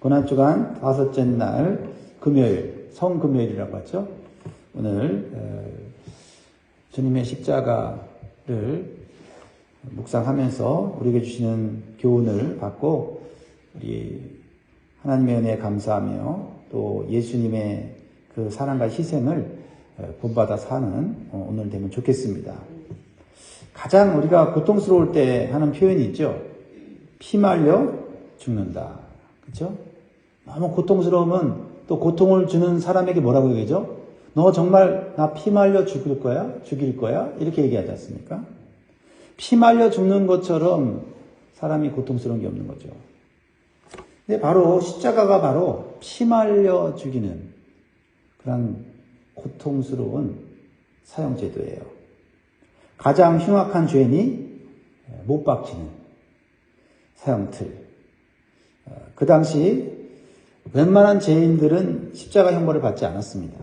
고난주간 다섯째 날 금요일, 성금요일이라고 하죠. 오늘 어, 주님의 십자가를 묵상하면서 우리에게 주시는 교훈을 받고 우리 하나님의 은혜에 감사하며 또 예수님의 그 사랑과 희생을 어, 본받아 사는 어, 오늘 되면 좋겠습니다. 가장 우리가 고통스러울 때 하는 표현이 있죠. 피말려 죽는다. 그렇죠? 너무 고통스러우면 또 고통을 주는 사람에게 뭐라고 얘기하죠? 너 정말 나 피말려 죽을 거야? 죽일 거야? 이렇게 얘기하지 않습니까? 피말려 죽는 것처럼 사람이 고통스러운 게 없는 거죠. 근데 바로 십자가가 바로 피말려 죽이는 그런 고통스러운 사형제도예요. 가장 흉악한 죄인이 못 박히는 사형틀. 그 당시 웬만한 죄인들은 십자가 형벌을 받지 않았습니다.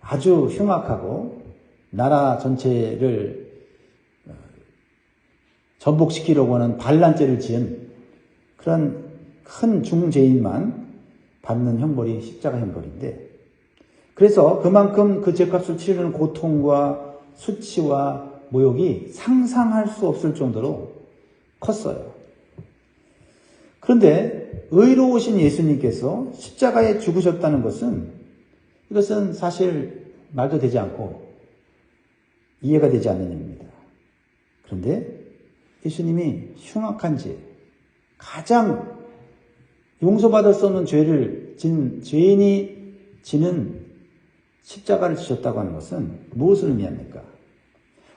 아주 흉악하고 나라 전체를 전복시키려고 하는 반란죄를 지은 그런 큰 중죄인만 받는 형벌이 십자가 형벌인데 그래서 그만큼 그 죄값을 치르는 고통과 수치와 모욕이 상상할 수 없을 정도로 컸어요. 그런데 의로우신 예수님께서 십자가에 죽으셨다는 것은 이것은 사실 말도 되지 않고 이해가 되지 않는 일입니다. 그런데 예수님이 흉악한 죄, 가장 용서받을 수 없는 죄를 진 죄인이 지는 십자가를 지셨다고 하는 것은 무엇을 의미합니까?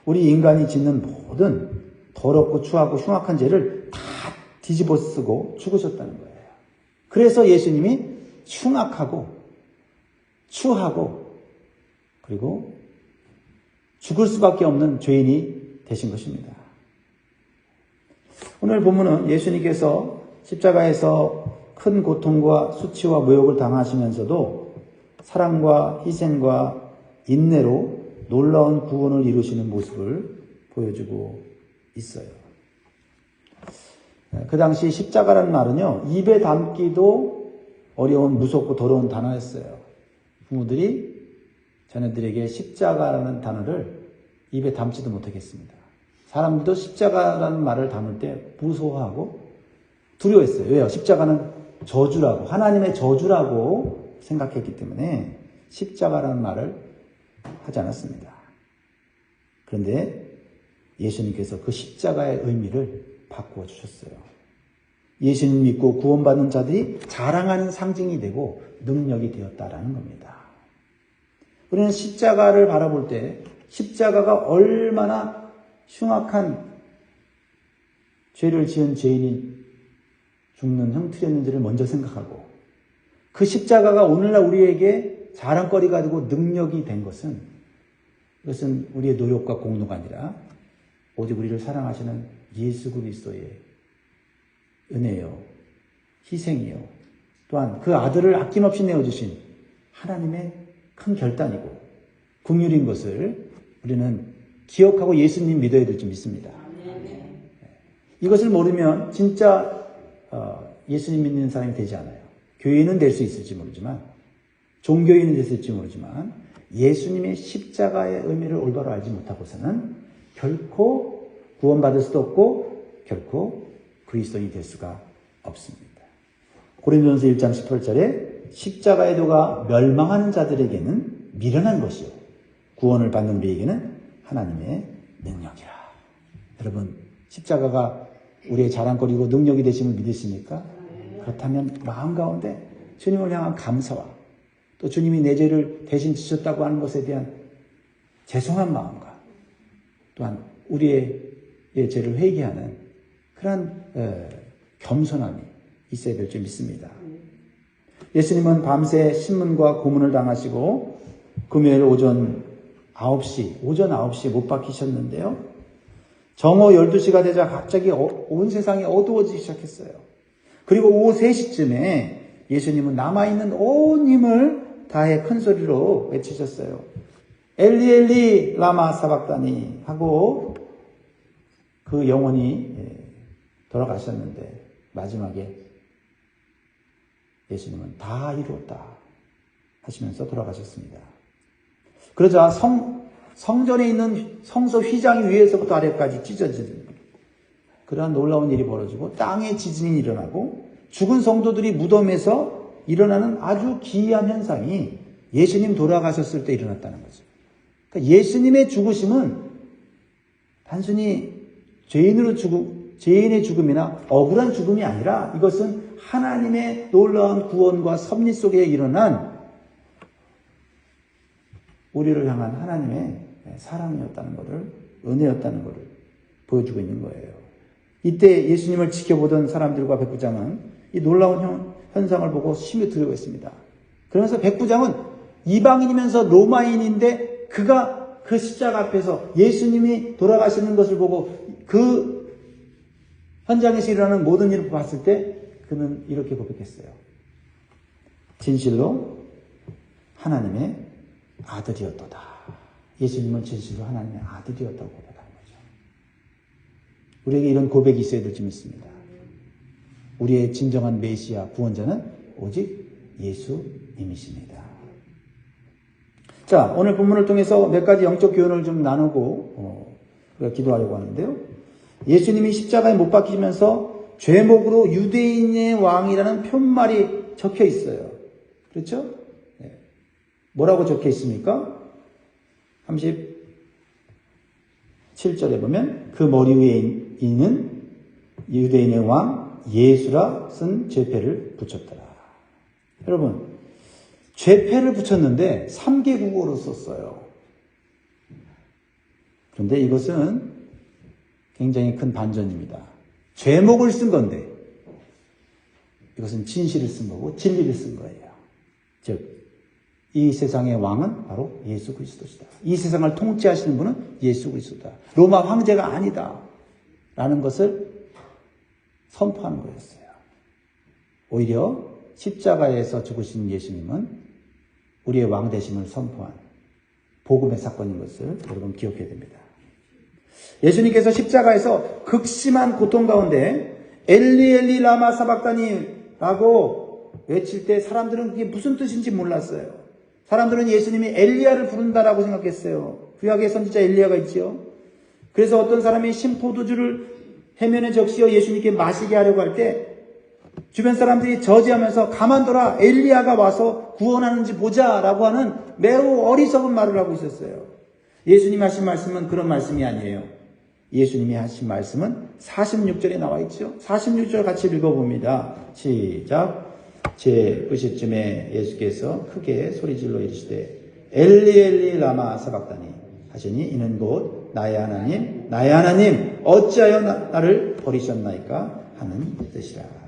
우리 인간이 짓는 모든 더럽고 추하고 흉악한 죄를 다 뒤집어 쓰고 죽으셨다는 거예요. 그래서 예수님이 흉악하고 추하고 그리고 죽을 수밖에 없는 죄인이 되신 것입니다. 오늘 본문은 예수님께서 십자가에서 큰 고통과 수치와 모욕을 당하시면서도 사랑과 희생과 인내로 놀라운 구원을 이루시는 모습을 보여주고 있어요. 그 당시 십자가라는 말은요, 입에 담기도 어려운 무섭고 더러운 단어였어요. 부모들이 자녀들에게 십자가라는 단어를 입에 담지도 못하겠습니다. 사람들도 십자가라는 말을 담을 때 무서워하고 두려워했어요. 왜요? 십자가는 저주라고, 하나님의 저주라고 생각했기 때문에 십자가라는 말을 하지 않았습니다. 그런데 예수님께서 그 십자가의 의미를 바꾸어 주셨어요. 예수님 믿고 구원받는 자들이 자랑하는 상징이 되고 능력이 되었다라는 겁니다. 우리는 십자가를 바라볼 때 십자가가 얼마나 흉악한 죄를 지은 죄인이 죽는 형틀이었는지를 먼저 생각하고 그 십자가가 오늘날 우리에게 자랑거리가 되고 능력이 된 것은 이것은 우리의 노력과 공로가 아니라 오직 우리를 사랑하시는 예수 그리스도의 은혜요, 희생이요, 또한 그 아들을 아낌없이 내어주신 하나님의 큰 결단이고 국률인 것을 우리는 기억하고 예수님 믿어야 될 줄 믿습니다. 이것을 모르면 진짜 어, 예수님 믿는 사람이 되지 않아요. 교인은 될 수 있을지 모르지만 종교인은 됐을지 모르지만 예수님의 십자가의 의미를 올바로 알지 못하고서는 결코 구원받을 수도 없고 결코 그리스도인이 될 수가 없습니다. 고린도전서 1장 18절에 십자가의 도가 멸망하는 자들에게는 미련한 것이요 구원을 받는 우리에게는 하나님의 능력이라. 여러분 십자가가 우리의 자랑거리고 능력이 되심을 믿으십니까? 그렇다면 마음 가운데 주님을 향한 감사와 또 주님이 내 죄를 대신 지셨다고 하는 것에 대한 죄송한 마음과 또한 우리의 죄를 회개하는 그런 겸손함이 있어야 될 줄 믿습니다. 예수님은 밤새 신문과 고문을 당하시고 금요일 오전 9시, 오전 9시에 못 박히셨는데요. 정오 12시가 되자 갑자기 어, 온 세상이 어두워지기 시작했어요. 그리고 오후 3시쯤에 예수님은 남아있는 온 힘을 다해 큰 소리로 외치셨어요. 엘리 엘리 라마 사박다니 하고 그 영혼이 예, 돌아가셨는데 마지막에 예수님은 다 이루었다 하시면서 돌아가셨습니다. 그러자 성, 성전에 있는 성소 휘장이 위에서부터 아래까지 찢어지는 그러한 놀라운 일이 벌어지고 땅에 지진이 일어나고 죽은 성도들이 무덤에서 일어나는 아주 기이한 현상이 예수님 돌아가셨을 때 일어났다는 거죠. 그러니까 예수님의 죽으심은 단순히 죄인으로 죽음, 죄인의 죽음이나 억울한 죽음이 아니라 이것은 하나님의 놀라운 구원과 섭리 속에 일어난 우리를 향한 하나님의 사랑이었다는 것을, 은혜였다는 것을 보여주고 있는 거예요. 이때 예수님을 지켜보던 사람들과 백부장은 이 놀라운 현 상을 보고 심히 두려워했습니다. 그러면서 백부장은 이방인이면서 로마인인데 그가 그 십자가 앞에서 예수님이 돌아가시는 것을 보고 그 현장에서 일어나는 모든 일을 봤을 때 그는 이렇게 고백했어요. 진실로 하나님의 아들이었도다. 예수님은 진실로 하나님의 아들이었다고 고백한 거죠. 우리에게 이런 고백이 있어야 될줄 믿습니다. 우리의 진정한 메시아 구원자는 오직 예수님이십니다. 자, 오늘 본문을 통해서 몇 가지 영적 교훈을 좀 나누고 어, 기도하려고 하는데요. 예수님이 십자가에 못 박히면서 죄목으로 유대인의 왕이라는 편말이 적혀 있어요. 그렇죠? 네. 뭐라고 적혀 있습니까? 37절에 보면 그 머리 위에 있는 유대인의 왕 예수라 쓴 죄패를 붙였더라. 여러분, 죄패를 붙였는데 3개 국어로 썼어요. 그런데 이것은 굉장히 큰 반전입니다. 죄목을 쓴 건데 이것은 진실을 쓴 거고 진리를 쓴 거예요. 즉, 이 세상의 왕은 바로 예수 그리스도시다. 이 세상을 통치하시는 분은 예수 그리스도다. 로마 황제가 아니다. 라는 것을 선포하는 거였어요. 오히려 십자가에서 죽으신 예수님은 우리의 왕 되심을 선포한 복음의 사건인 것을 여러분 기억해야 됩니다. 예수님께서 십자가에서 극심한 고통 가운데 엘리 엘리 라마 사박다니라고 외칠 때 사람들은 그게 무슨 뜻인지 몰랐어요. 사람들은 예수님이 엘리야를 부른다라고 생각했어요. 구약의 선지자 엘리야가 있지요. 그래서 어떤 사람이 심포도주를 해면에 적시어 예수님께 마시게 하려고 할 때 주변 사람들이 저지하면서 가만둬라 엘리야가 와서 구원하는지 보자라고 하는 매우 어리석은 말을 하고 있었어요. 예수님 하신 말씀은 그런 말씀이 아니에요. 예수님이 하신 말씀은 46절에 나와 있죠. 46절 같이 읽어봅니다. 시작. 제 90쯤에 예수께서 크게 소리질러 이르시되 엘리 엘리 라마 사박다니 하시니 이는 곧 나의 하나님 나의 하나님 어찌하여 나를 버리셨나이까 하는 뜻이라.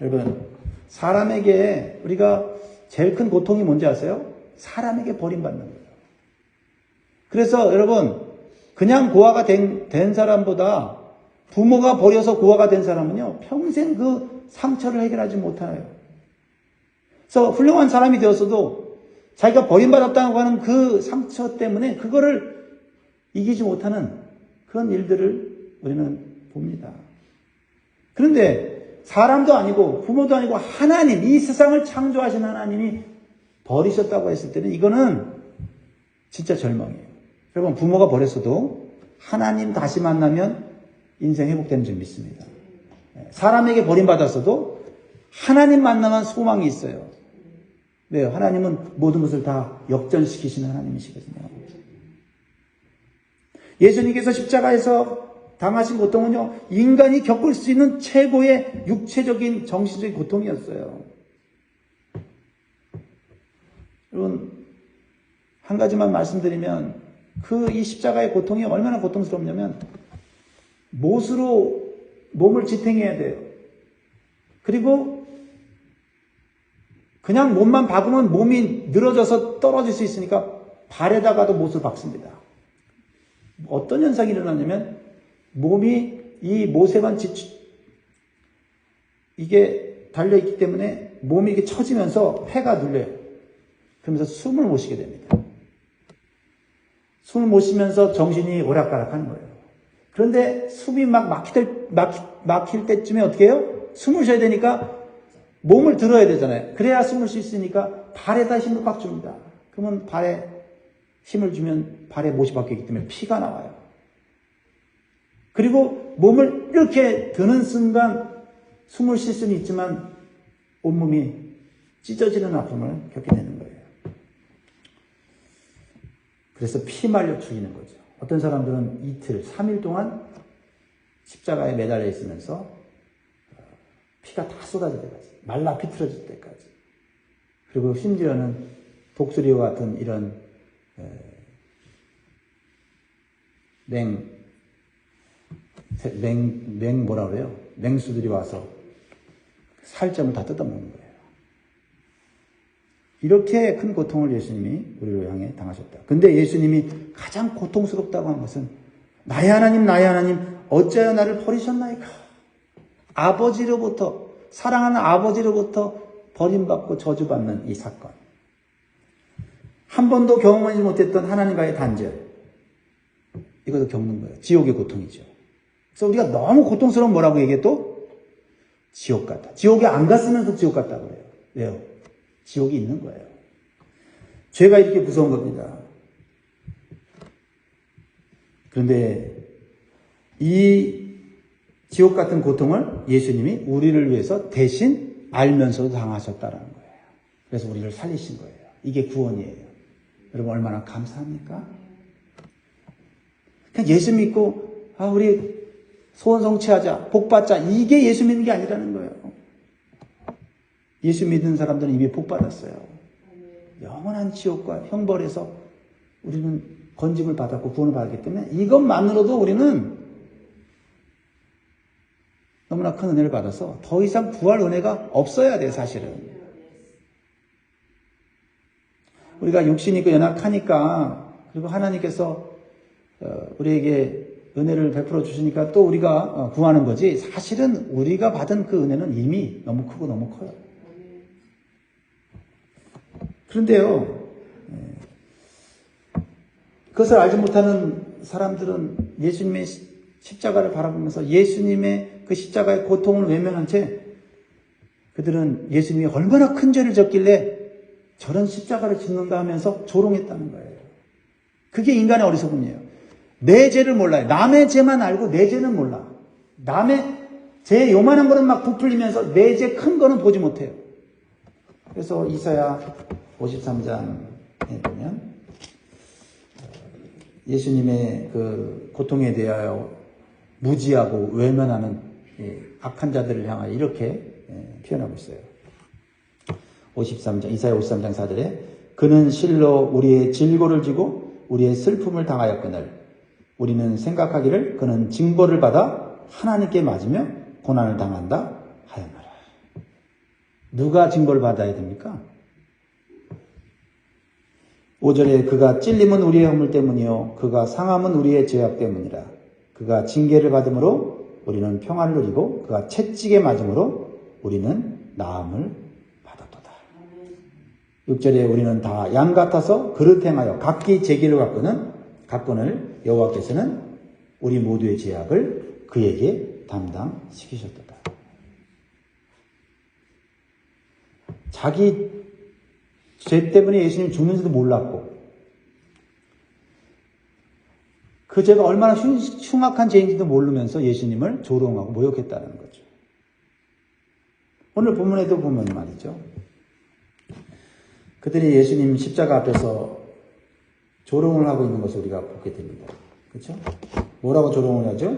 여러분 사람에게 우리가 제일 큰 고통이 뭔지 아세요? 사람에게 버림받는 거예요. 그래서 여러분 그냥 고아가 된, 된 사람보다 부모가 버려서 고아가 된 사람은요 평생 그 상처를 해결하지 못하요. 그래서 훌륭한 사람이 되었어도 자기가 버림받았다고 하는 그 상처 때문에 그거를 이기지 못하는 그런 일들을 우리는 봅니다. 그런데 사람도 아니고 부모도 아니고 하나님, 이 세상을 창조하신 하나님이 버리셨다고 했을 때는 이거는 진짜 절망이에요. 여러분, 부모가 버렸어도 하나님 다시 만나면 인생 회복되는 줄 믿습니다. 사람에게 버림받았어도 하나님 만나면 소망이 있어요. 왜요? 하나님은 모든 것을 다 역전시키시는 하나님이시거든요. 예수님께서 십자가에서 당하신 고통은요, 인간이 겪을 수 있는 최고의 육체적인 정신적인 고통이었어요. 여러분, 한 가지만 말씀드리면, 그 이 십자가의 고통이 얼마나 고통스럽냐면, 못으로 몸을 지탱해야 돼요. 그리고 그냥 몸만 박으면 몸이 늘어져서 떨어질 수 있으니까 발에다가도 못을 박습니다. 어떤 현상이 일어나냐면 몸이 이 모세관 지 이게 달려있기 때문에 몸이 이게 처지면서 폐가 눌려요. 그러면서 숨을 못 쉬게 됩니다. 숨을 못 쉬면서 정신이 오락가락 하는 거예요. 그런데 숨이 막 막힐, 때, 막힐 때쯤에 어떻게 해요? 숨을 쉬어야 되니까 몸을 들어야 되잖아요. 그래야 숨을 수 있으니까 발에다 힘을 꽉 줍니다. 그러면 발에 힘을 주면 발에 못이 바뀌기 때문에 피가 나와요. 그리고 몸을 이렇게 드는 순간 숨을 쉴 수는 있지만 온몸이 찢어지는 아픔을 겪게 되는 거예요. 그래서 피 말려 죽이는 거죠. 어떤 사람들은 이틀, 3일 동안 십자가에 매달려 있으면서 어, 피가 다 쏟아질 때까지, 말라 비틀어질 때까지. 그리고 심지어는 독수리와 같은 이런 에, 맹, 맹 뭐라 그래요? 맹수들이 와서 살점을 다 뜯어먹는 거예요. 이렇게 큰 고통을 예수님이 우리를 향해 당하셨다. 근데 예수님이 가장 고통스럽다고 한 것은 나의 하나님, 나의 하나님, 어찌하여 나를 버리셨나이까? 아버지로부터, 사랑하는 아버지로부터 버림받고 저주받는 이 사건. 한 번도 경험하지 못했던 하나님과의 단절. 이것도 겪는 거예요. 지옥의 고통이죠. 그래서 우리가 너무 고통스러운 뭐라고 얘기해 또? 지옥 같다. 지옥에 안 갔으면서 지옥 같다고 그래요. 왜요? 지옥이 있는 거예요. 죄가 이렇게 무서운 겁니다. 그런데 이 지옥 같은 고통을 예수님이 우리를 위해서 대신 알면서도 당하셨다는 거예요. 그래서 우리를 살리신 거예요. 이게 구원이에요. 여러분 얼마나 감사합니까? 그냥 예수 믿고 아 우리 소원 성취하자, 복 받자 이게 예수 믿는 게 아니라는 거예요. 예수 믿는 사람들은 이미 복 받았어요. 영원한 지옥과 형벌에서 우리는 건짐을 받았고 구원을 받았기 때문에 이것만으로도 우리는 너무나 큰 은혜를 받아서 더 이상 구할 은혜가 없어야 돼 사실은. 우리가 육신이 있고 연약하니까 그리고 하나님께서 어, 우리에게 은혜를 베풀어 주시니까 또 우리가 어, 구하는 거지 사실은 우리가 받은 그 은혜는 이미 너무 크고 너무 커요. 그런데요, 예, 그것을 알지 못하는 사람들은 예수님의 시- 십자가를 바라보면서 예수님의 그 십자가의 고통을 외면한 채 그들은 예수님이 얼마나 큰 죄를 졌길래 저런 십자가를 짓는가 하면서 조롱했다는 거예요. 그게 인간의 어리석음이에요. 내 죄를 몰라요. 남의 죄만 알고 내 죄는 몰라. 남의 죄 요만한 거는 막 부풀리면서 내 죄 큰 거는 보지 못해요. 그래서 이사야 53장에 보면 예수님의 그 고통에 대하여 무지하고 외면하는 이 악한 자들을 향하여 이렇게 예, 표현하고 있어요. 53장, 이사야 53장 4절에 그는 실로 우리의 질고를 지고 우리의 슬픔을 당하였거늘 우리는 생각하기를 그는 징벌을 받아 하나님께 맞으며 고난을 당한다 하였노라. 누가 징벌을 받아야 됩니까? 5절에 그가 찔림은 우리의 허물 때문이요 그가 상함은 우리의 죄악 때문이라 그가 징계를 받음으로 우리는 평안을 누리고 그가 채찍에 맞음으로 우리는 나음을 받았도다. 6절에 우리는 다 양 같아서 그릇 행하여 각기 제 길을 갖고는 갖고는 여호와께서는 우리 모두의 죄악을 그에게 담당시키셨도다. 자기 죄 때문에 예수님 죽는지도 몰랐고 그 죄가 얼마나 흉- 흉악한 죄인지도 모르면서 예수님을 조롱하고 모욕했다는 거죠. 오늘 본문에도 보면 말이죠. 그들이 예수님 십자가 앞에서 조롱을 하고 있는 것을 우리가 보게 됩니다. 그렇죠? 뭐라고 조롱을 하죠?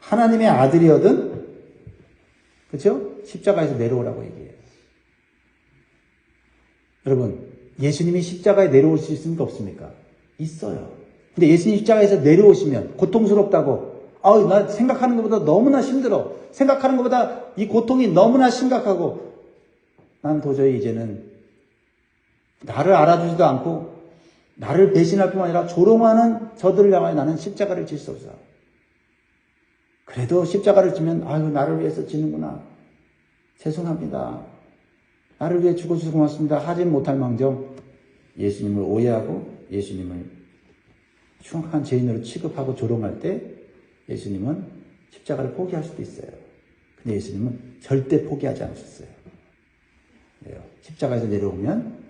하나님의 아들이거든 그렇죠? 십자가에서 내려오라고 얘기해요. 여러분, 예수님이 십자가에 내려올 수 있습니까? 없습니까? 있어요. 근데 예수님 십자가에서 내려오시면 고통스럽다고, 아우, 나 생각하는 것보다 너무나 힘들어. 생각하는 것보다 이 고통이 너무나 심각하고, 난 도저히 이제는 나를 알아주지도 않고, 나를 배신할 뿐만 아니라 조롱하는 저들을 향하여 나는 십자가를 질수 없어. 그래도 십자가를 지면, 아유, 나를 위해서 지는구나. 죄송합니다. 나를 위해 죽어주셔서 고맙습니다. 하진 못할 망정 예수님을 오해하고 예수님을 흉악한 죄인으로 취급하고 조롱할 때 예수님은 십자가를 포기할 수도 있어요. 근데 예수님은 절대 포기하지 않으셨어요. 십자가에서 내려오면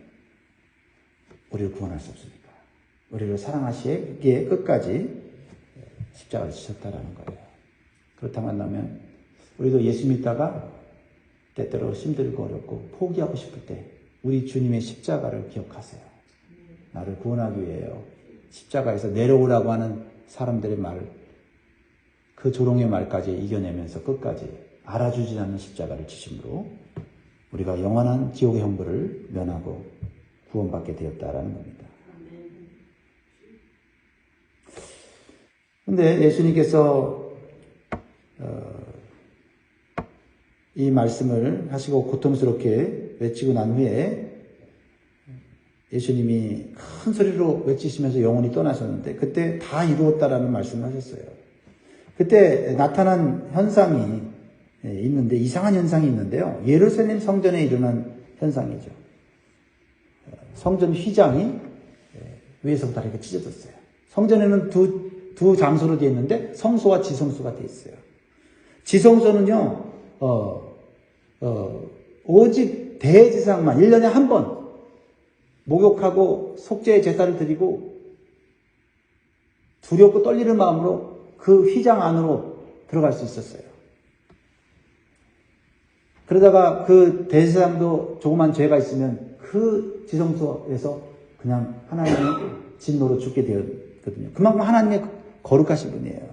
우리를 구원할 수 없으니까. 우리를 사랑하시기에 끝까지 십자가를 지셨다라는 거예요. 그렇다고 한다면 우리도 예수 믿다가 때때로 힘들고 어렵고 포기하고 싶을 때 우리 주님의 십자가를 기억하세요. 나를 구원하기 위해요. 십자가에서 내려오라고 하는 사람들의 말을 그 조롱의 말까지 이겨내면서 끝까지 알아주지 않는 십자가를 지심으로 우리가 영원한 지옥의 형벌을 면하고 구원받게 되었다라는 겁니다. 근데 예수님께서 어, 이 말씀을 하시고 고통스럽게 외치고 난 후에 예수님이 큰 소리로 외치시면서 영혼이 떠나셨는데 그때 다 이루었다라는 말씀을 하셨어요. 그때 나타난 현상이 있는데 이상한 현상이 있는데요. 예루살렘 성전에 일어난 현상이죠. 성전 휘장이 위에서부터 이렇게 찢어졌어요. 성전에는 두, 두 장소로 되어 있는데 성소와 지성소가 되어 있어요. 지성소는요, 어, 어, 오직 대제사장만 1년에 한 번 목욕하고 속죄 제사를 드리고 두렵고 떨리는 마음으로 그 휘장 안으로 들어갈 수 있었어요. 그러다가 그 대제사장도 조그만 죄가 있으면 그 지성소에서 그냥 하나님의 진노로 죽게 되었거든요. 그만큼 하나님의 거룩하신 분이에요.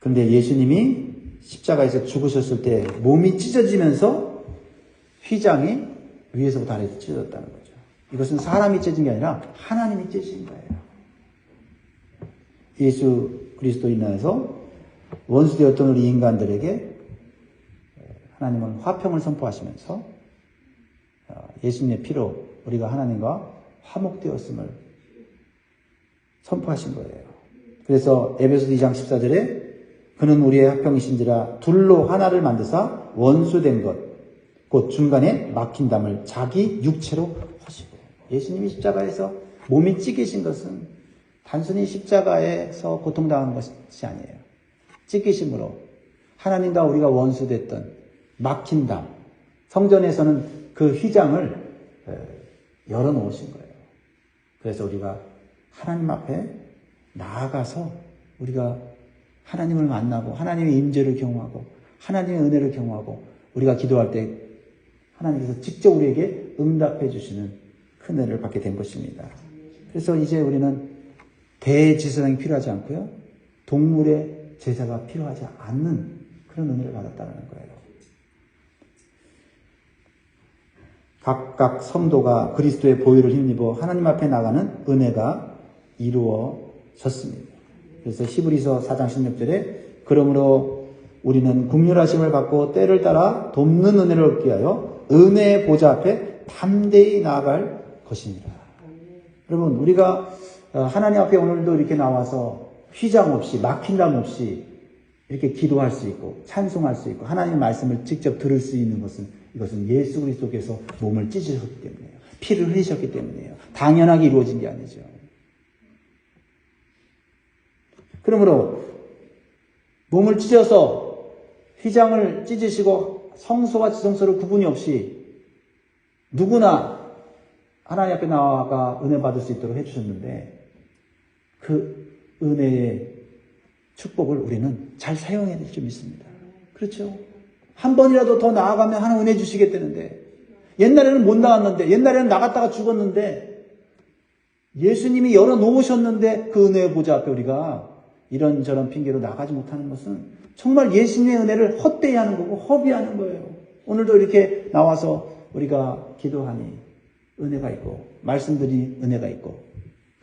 그런데 예수님이 십자가에서 죽으셨을 때 몸이 찢어지면서 휘장이 위에서부터 아래로 찢어졌다는 거죠. 이것은 사람이 찢은 게 아니라 하나님이 찢으신 거예요. 예수 그리스도 인하여서 원수되었던 우리 인간들에게 하나님은 화평을 선포하시면서 어, 예수님의 피로 우리가 하나님과 화목되었음을 선포하신 거예요. 그래서 에베소서 2장 14절에 그는 우리의 화평이신지라 둘로 하나를 만드사 원수된 것, 곧 중간에 막힌 담을 자기 육체로 하시고 예수님이 십자가에서 몸이 찢기신 것은 단순히 십자가에서 고통당한 것이 아니에요. 찢기심으로 하나님과 우리가 원수됐던 막힌 담, 성전에서는 그 휘장을 열어놓으신 거예요. 그래서 우리가 하나님 앞에 나아가서 우리가 하나님을 만나고 하나님의 임재를 경험하고 하나님의 은혜를 경험하고 우리가 기도할 때 하나님께서 직접 우리에게 응답해 주시는 큰 은혜를 받게 된 것입니다. 그래서 이제 우리는 대지사장이 필요하지 않고요. 동물의 제사가 필요하지 않는 그런 은혜를 받았다는 거예요. 각각 성도가 그리스도의 보혈을 힘입어 하나님 앞에 나가는 은혜가 이루어졌습니다. 그래서 히브리서 4장 16절에 그러므로 우리는 국률하심을 받고 때를 따라 돕는 은혜를 얻기 위하여 은혜의 보좌 앞에 담대히 나아갈 것입니다. 여러분 우리가 하나님 앞에 오늘도 이렇게 나와서 휘장 없이 막힌 담 없이 이렇게 기도할 수 있고 찬송할 수 있고 하나님의 말씀을 직접 들을 수 있는 것은 이것은 예수 그리스도께서 몸을 찢으셨기 때문이에요. 피를 흘리셨기 때문이에요. 당연하게 이루어진 게 아니죠. 그러므로 몸을 찢어서 휘장을 찢으시고 성소와 지성소를 구분이 없이 누구나 하나님 앞에 나와가 은혜 받을 수 있도록 해주셨는데 그 은혜의 축복을 우리는 잘 사용해야 될줄 믿습니다. 그렇죠? 한 번이라도 더 나아가면 하나 은혜 주시겠다는데 옛날에는 못 나갔는데 옛날에는 나갔다가 죽었는데 예수님이 열어 놓으셨는데 그 은혜의 보좌 앞에 우리가 이런저런 핑계로 나가지 못하는 것은 정말 예수님의 은혜를 헛되이 하는 거고 허비하는 거예요. 오늘도 이렇게 나와서 우리가 기도하니 은혜가 있고 말씀들이 은혜가 있고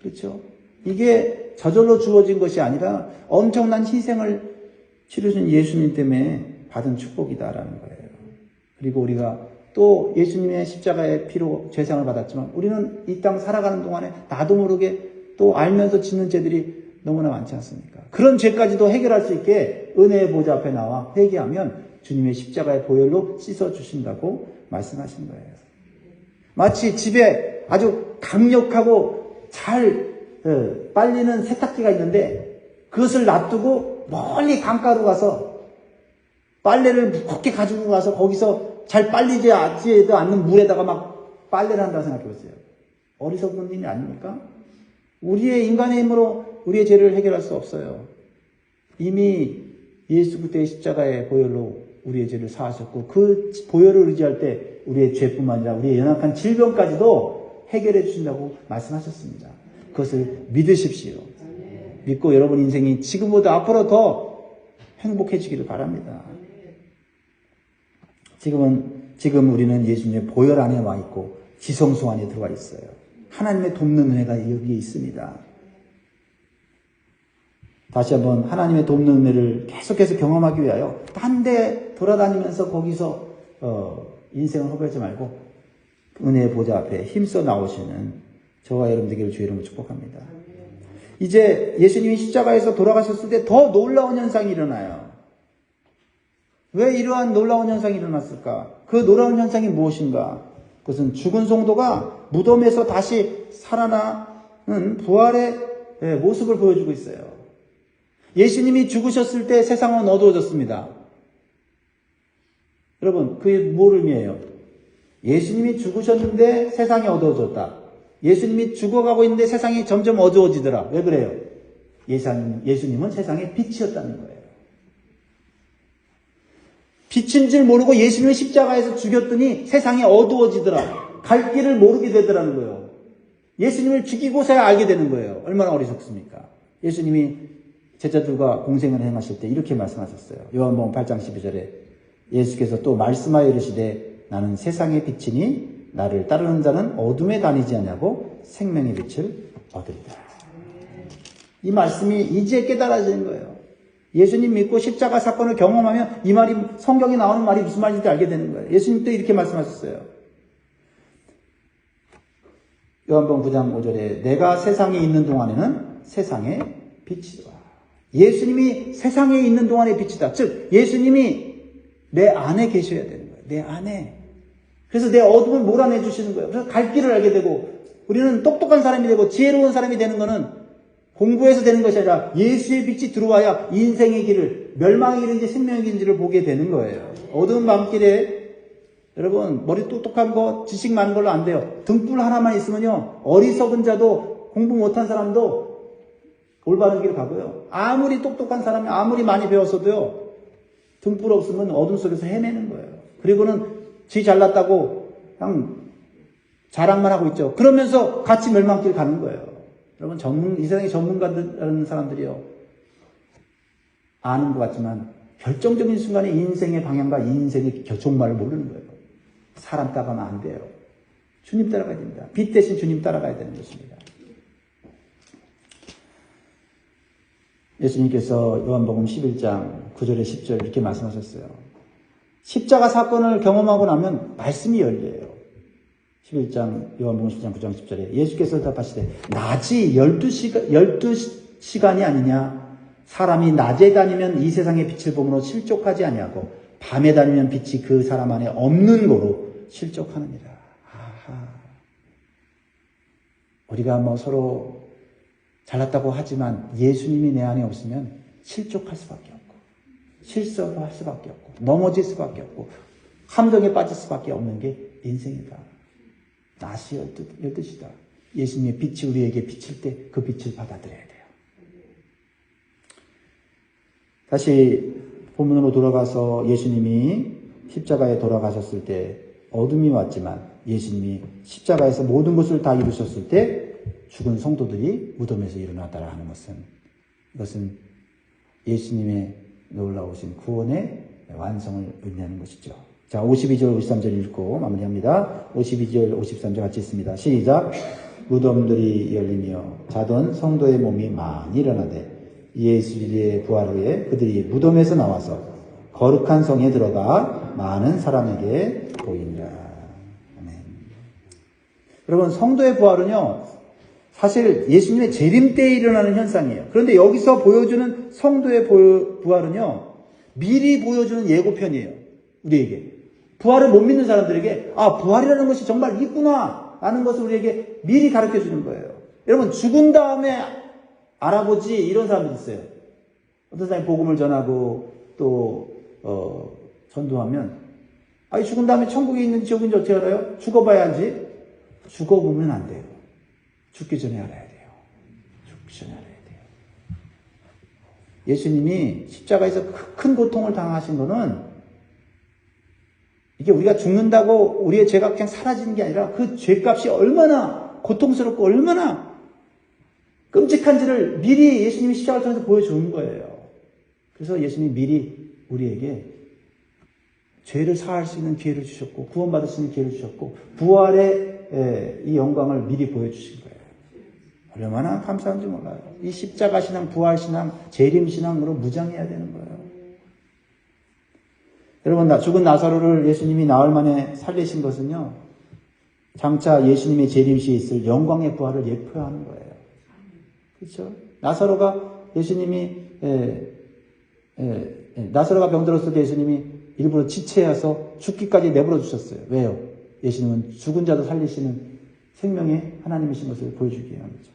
그렇죠? 이게 저절로 주어진 것이 아니라 엄청난 희생을 치르신 예수님 때문에 받은 축복이다라는 거예요. 그리고 우리가 또 예수님의 십자가의 피로 죄상을 받았지만 우리는 이 땅 살아가는 동안에 나도 모르게 또 알면서 짓는 죄들이 너무나 많지 않습니까? 그런 죄까지도 해결할 수 있게 은혜의 보좌 앞에 나와 회개하면 주님의 십자가의 보혈로 씻어 주신다고 말씀하신 거예요. 마치 집에 아주 강력하고 잘 어, 빨리는 세탁기가 있는데 그것을 놔두고 멀리 강가로 가서 빨래를 무겁게 가지고 가서 거기서 잘 빨리지 않는 물에다가 막 빨래를 한다고 생각해 보세요. 어리석은 일이 아닙니까? 우리의 인간의 힘으로 우리의 죄를 해결할 수 없어요. 이미 예수 그때의 십자가의 보혈로 우리의 죄를 사하셨고 그 보혈을 의지할 때 우리의 죄뿐만 아니라 우리의 연약한 질병까지도 해결해 주신다고 말씀하셨습니다. 그것을 믿으십시오. 믿고 여러분 인생이 지금보다 앞으로 더 행복해지기를 바랍니다. 지금은 지금 우리는 예수님의 보혈 안에 와 있고 지성소 안에 들어와 있어요. 하나님의 돕는 은혜가 여기에 있습니다. 다시 한번 하나님의 돕는 은혜를 계속해서 경험하기 위하여 딴 데 돌아다니면서 거기서 어, 인생을 허비하지 말고 은혜의 보좌 앞에 힘써 나오시는 저와 여러분 되기를 주의 이름으로 축복합니다. 이제 예수님이 십자가에서 돌아가셨을 때 더 놀라운 현상이 일어나요. 왜 이러한 놀라운 현상이 일어났을까? 그 놀라운 현상이 무엇인가? 그것은 죽은 성도가 무덤에서 다시 살아나는 부활의 예, 모습을 보여주고 있어요. 예수님이 죽으셨을 때 세상은 어두워졌습니다. 여러분, 그게 뭘 의미해요? 예수님이 죽으셨는데 세상이 어두워졌다. 예수님이 죽어가고 있는데 세상이 점점 어두워지더라. 왜 그래요? 예수님, 예수님은 세상의 빛이었다는 거예요. 빛인 줄 모르고 예수님을 십자가에서 죽였더니 세상이 어두워지더라. 갈 길을 모르게 되더라는 거예요. 예수님을 죽이고서야 알게 되는 거예요. 얼마나 어리석습니까? 예수님이 제자들과 공생을 행하실 때 이렇게 말씀하셨어요. 요한복음 8장 12절에 예수께서 또 말씀하여 이르시되 나는 세상의 빛이니 나를 따르는 자는 어둠에 다니지 않냐고 생명의 빛을 얻으리라. 이 말씀이 이제 깨달아지는 거예요. 예수님 믿고 십자가 사건을 경험하면 이 말이 성경에 나오는 말이 무슨 말인지 알게 되는 거예요. 예수님도 이렇게 말씀하셨어요. 요한복음 9장 5절에 내가 세상에 있는 동안에는 세상의 빛이다. 예수님이 세상에 있는 동안의 빛이다. 즉 예수님이 내 안에 계셔야 되는 거예요. 내 안에. 그래서 내 어둠을 몰아내 주시는 거예요. 그래서 갈 길을 알게 되고 우리는 똑똑한 사람이 되고 지혜로운 사람이 되는 것은 공부해서 되는 것이 아니라 예수의 빛이 들어와야 인생의 길을 멸망의 길인지 생명의 길인지를 보게 되는 거예요. 어두운 밤길에 여러분 머리 똑똑한 거 지식 많은 걸로 안 돼요. 등불 하나만 있으면요 어리석은 자도 공부 못한 사람도 올바른 길을 가고요. 아무리 똑똑한 사람이 아무리 많이 배웠어도요 등불 없으면 어둠 속에서 헤매는 거예요. 그리고는 지 잘났다고 그냥 자랑만 하고 있죠. 그러면서 같이 멸망길 가는 거예요. 여러분 전문 이 세상의 전문가들이라는 사람들이요 아는 것 같지만 결정적인 순간에 인생의 방향과 인생의 종말을 모르는 거예요. 사람 따라가면 안 돼요. 주님 따라가야 됩니다. 빛 대신 주님 따라가야 되는 것입니다. 예수님께서 요한복음 11장 9절에 10절 이렇게 말씀하셨어요. 십자가 사건을 경험하고 나면 말씀이 열려요. 11장 요한복음 10장 9장 10절에 예수께서 대답하시되 낮이 12시간 12시간이 아니냐 사람이 낮에 다니면 이 세상의 빛을 보므로 실족하지 아니하고 밤에 다니면 빛이 그 사람 안에 없는 거로 실족하느니라. 아하. 우리가 뭐 서로 잘났다고 하지만 예수님이 내 안에 없으면 실족할 수밖에 없고 실수할 수밖에 없고 넘어질 수밖에 없고 함정에 빠질 수밖에 없는 게 인생이다. 낮이 열듯이다. 예수님의 빛이 우리에게 비칠 때 그 빛을 받아들여야 돼요. 다시 본문으로 돌아가서 예수님이 십자가에 돌아가셨을 때 어둠이 왔지만 예수님이 십자가에서 모든 것을 다 이루셨을 때 죽은 성도들이 무덤에서 일어났다라 하는 것은 이것은 예수님의 놀라우신 구원의 완성을 의미하는 것이죠. 자, 52절, 53절 읽고 마무리합니다. 52절, 53절 같이 있습니다. 시작. 무덤들이 열리며 자던 성도의 몸이 많이 일어나되 예수의 부활 후에 그들이 무덤에서 나와서 거룩한 성에 들어가 많은 사람에게 보이니라. 아멘. 여러분, 성도의 부활은요, 사실 예수님의 재림 때에 일어나는 현상이에요. 그런데 여기서 보여주는 성도의 부활은요, 미리 보여주는 예고편이에요. 우리에게. 부활을 못 믿는 사람들에게, 아, 부활이라는 것이 정말 있구나. 라는 것을 우리에게 미리 가르쳐 주는 거예요. 여러분, 죽은 다음에 알아보지, 이런 사람들 있어요. 어떤 사람이 복음을 전하고, 또, 어, 전도하면 아니 죽은 다음에 천국에 있는지 지옥인지 어떻게 알아요? 죽어봐야지. 죽어보면 안 돼요. 죽기 전에 알아야 돼요. 죽기 전에 알아야 돼요. 예수님이 십자가에서 크- 큰 고통을 당하신 거는 이게 우리가 죽는다고 우리의 죄가 그냥 사라지는 게 아니라 그 죄값이 얼마나 고통스럽고 얼마나 끔찍한지를 미리 예수님이 십자가를 통해서 보여주는 거예요. 그래서 예수님이 미리 우리에게 죄를 사할 수 있는 기회를 주셨고 구원받을 수 있는 기회를 주셨고 부활의 에, 이 영광을 미리 보여주신 거예요. 얼마나 감사한지 몰라요. 이 십자가 신앙, 부활 신앙, 재림 신앙으로 무장해야 되는 거예요. 여러분, 나 죽은 나사로를 예수님이 나흘 만에 살리신 것은요, 장차 예수님의 재림 시에 있을 영광의 부활을 예표하는 거예요. 그렇죠? 나사로가 예수님이 에, 에, 에, 나사로가 병들었을 때 예수님이 일부러 지체해서 죽기까지 내버려 두셨어요. 왜요? 예수님은 죽은 자도 살리시는 생명의 하나님이신 것을 보여주기 위함이죠.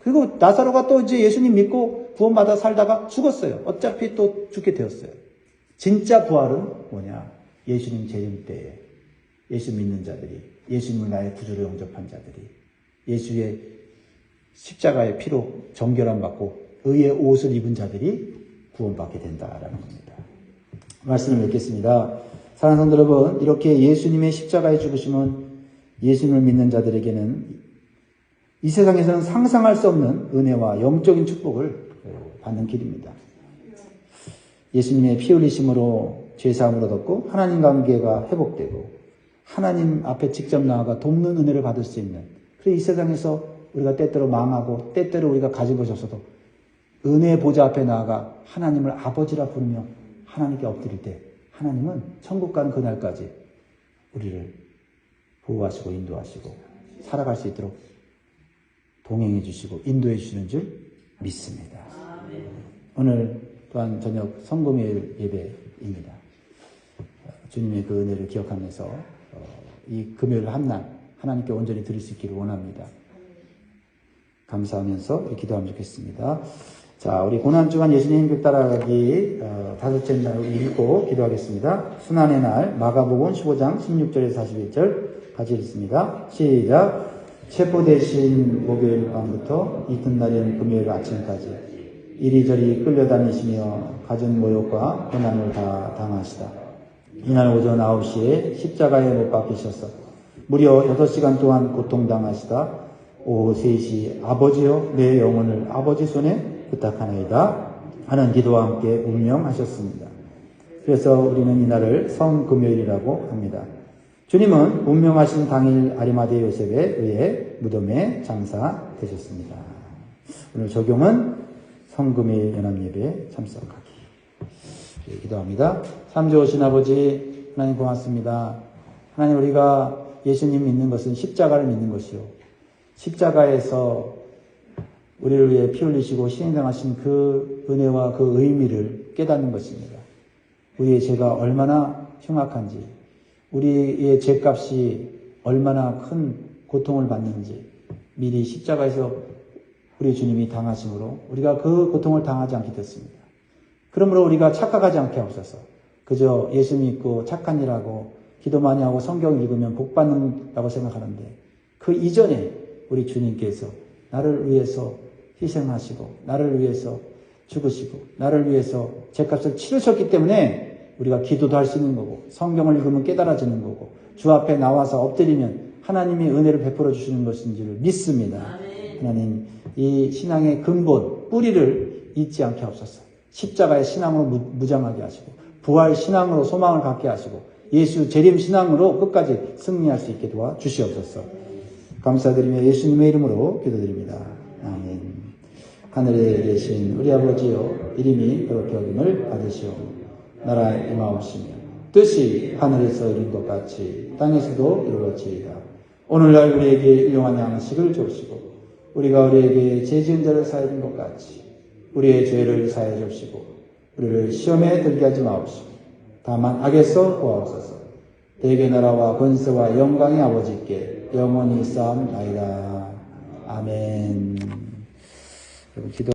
그리고 나사로가 또 이제 예수님 믿고 구원받아 살다가 죽었어요. 어차피 또 죽게 되었어요. 진짜 부활은 뭐냐? 예수님 재림 때에 예수 믿는 자들이 예수님을 나의 구주로 영접한 자들이 예수의 십자가의 피로 정결함 받고 의의 옷을 입은 자들이 구원받게 된다라는 겁니다. 말씀을 읽겠습니다. 사랑하는 여러분, 이렇게 예수님의 십자가의 죽으심은 예수님을 믿는 자들에게는 이 세상에서는 상상할 수 없는 은혜와 영적인 축복을 받는 길입니다. 예수님의 피 흘리심으로 죄사함을 얻었고 하나님 관계가 회복되고 하나님 앞에 직접 나아가 돕는 은혜를 받을 수 있는 그래서 이 세상에서 우리가 때때로 망하고 때때로 우리가 가진 것이 없어도 은혜의 보좌 앞에 나아가 하나님을 아버지라 부르며 하나님께 엎드릴 때 하나님은 천국 가는 그날까지 우리를 보호하시고 인도하시고 살아갈 수 있도록 동행해 주시고 인도해 주시는 줄 믿습니다. 오늘 또한 저녁 성금요일 예배입니다. 주님의 그 은혜를 기억하면서 어, 이 금요일 한날 하나님께 온전히 드릴 수 있기를 원합니다. 감사하면서 기도하면 좋겠습니다. 자, 우리 고난주간 예수님 행복 따라가기 어, 다섯째 날 읽고 기도하겠습니다. 순환의 날 마가복음 15장 16절에서 41절 같이 읽습니다. 시작. 체포되신 목요일 밤부터 이튿날인 금요일 아침까지 이리저리 끌려다니시며 가진 모욕과 고난을 다 당하시다. 이날 오전 9시에 십자가에 못 박히셔서 무려 6시간 동안 고통당하시다. 오후 3시 아버지여 내 영혼을 아버지 손에 부탁하나이다 하는 기도와 함께 운명하셨습니다. 그래서 우리는 이날을 성금요일이라고 합니다. 주님은 운명하신 당일 아리마대 요셉에 의해 무덤에 장사되셨습니다. 오늘 적용은 성금요일 연합예배에 참석하기. 예, 기도합니다. 삼주오신 아버지 하나님 고맙습니다. 하나님 우리가 예수님 믿는 것은 십자가를 믿는 것이요. 십자가에서 우리를 위해 피 흘리시고 신행당하신 그 은혜와 그 의미를 깨닫는 것입니다. 우리의 죄가 얼마나 흉악한지, 우리의 죄값이 얼마나 큰 고통을 받는지 미리 십자가에서 우리 주님이 당하심으로 우리가 그 고통을 당하지 않게 됐습니다. 그러므로 우리가 착각하지 않게 하옵소서. 그저 예수 믿고 착한 일하고 기도 많이 하고 성경 읽으면 복 받는다고 생각하는데 그 이전에 우리 주님께서 나를 위해서 희생하시고 나를 위해서 죽으시고 나를 위해서 죄값을 치르셨기 때문에 우리가 기도도 할 수 있는 거고 성경을 읽으면 깨달아지는 거고 주 앞에 나와서 엎드리면 하나님이 은혜를 베풀어 주시는 것인지를 믿습니다. 하나님 이 신앙의 근본 뿌리를 잊지 않게 하옵소서. 십자가의 신앙으로 무- 무장하게 하시고 부활 신앙으로 소망을 갖게 하시고 예수 재림 신앙으로 끝까지 승리할 수 있게 도와 주시옵소서. 감사드리며 예수님의 이름으로 기도드립니다. 아멘. 하늘에 계신 우리 아버지여 이름이 그렇게 여김을 받으시오. 나라 임하옵시며 뜻이 하늘에서 이룬 것 같이 땅에서도 이루어지이다. 오늘날 우리에게 일용한 양식을 주시고 우리가 우리에게 죄 지은 자를 사해 준 것 같이 우리의 죄를 사해 주시고 우리를 시험에 들게 하지 마옵시고 다만 악에서 구하옵소서. 대개 나라와 권세와 영광의 아버지께 영원히 쌓음 나이다. 아멘. 여러분 기도